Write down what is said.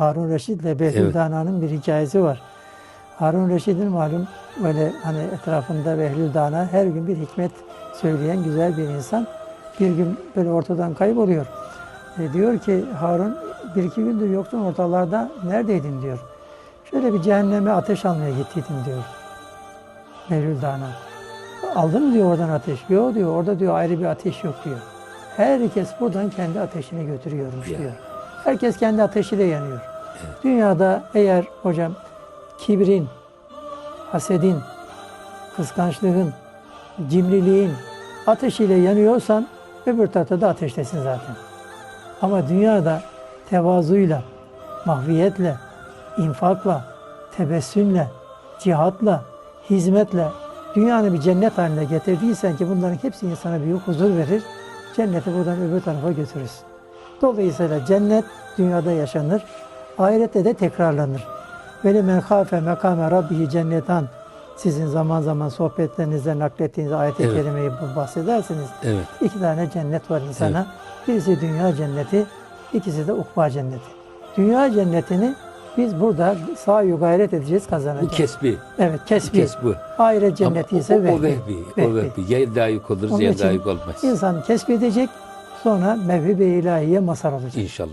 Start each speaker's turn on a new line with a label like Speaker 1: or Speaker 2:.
Speaker 1: Harun Reşit ile Behlül
Speaker 2: Evet.
Speaker 1: Dana'nın bir hikayesi var. Harun Reşit'in malum böyle hani etrafında Behlül Dana her gün bir hikmet söyleyen güzel bir insan. Bir gün böyle ortadan kayboluyor. E, diyor ki Harun bir iki gündür yoktun ortalarda neredeydin diyor. Şöyle bir cehenneme ateş almaya gittiydim diyor. Behlül Dana. Aldın mı diyor oradan ateş? Yok diyor orada diyor ayrı bir ateş yok diyor. Herkes buradan kendi ateşini götürüyormuş diyor. Herkes kendi ateşiyle yanıyor. Dünyada eğer hocam kibrin, hasedin, kıskançlığın, cimriliğin ateşiyle yanıyorsan öbür tarafta da ateştesin zaten. Ama dünyada tevazuyla, mahviyetle, infakla, tebessümle, cihatla, hizmetle dünyanı bir cennet haline getirdiysen ki bunların hepsi insana büyük huzur verir. Cenneti buradan öbür tarafa götürürsün. Dolayısıyla cennet dünyada yaşanır, ahirette de tekrarlanır. Ve men khafe mekame rabbihi cennetan sizin zaman zaman sohbetlerinizde naklettiğiniz ayet-i
Speaker 2: Evet.
Speaker 1: kerimeyi bahsedersiniz.
Speaker 2: Evet.
Speaker 1: İki tane cennet var insana. Birisi dünya cenneti, ikisi de ukba cenneti. Dünya cennetini biz burada sahi gayret edeceğiz
Speaker 2: Bu
Speaker 1: kazanacağız.
Speaker 2: kesbi.
Speaker 1: evet, kesbi.
Speaker 2: Kesbi.
Speaker 1: Ahiret cenneti ise
Speaker 2: o, o,
Speaker 1: vehbi.
Speaker 2: o vehbi. O
Speaker 1: Vehbi.
Speaker 2: vehbi. Ya layık olur
Speaker 1: Onun
Speaker 2: ya
Speaker 1: için
Speaker 2: layık olmaz.
Speaker 1: İnsan kesbedecek, sonra mevhibe ilahiye mazhar olacak.
Speaker 2: İnşallah.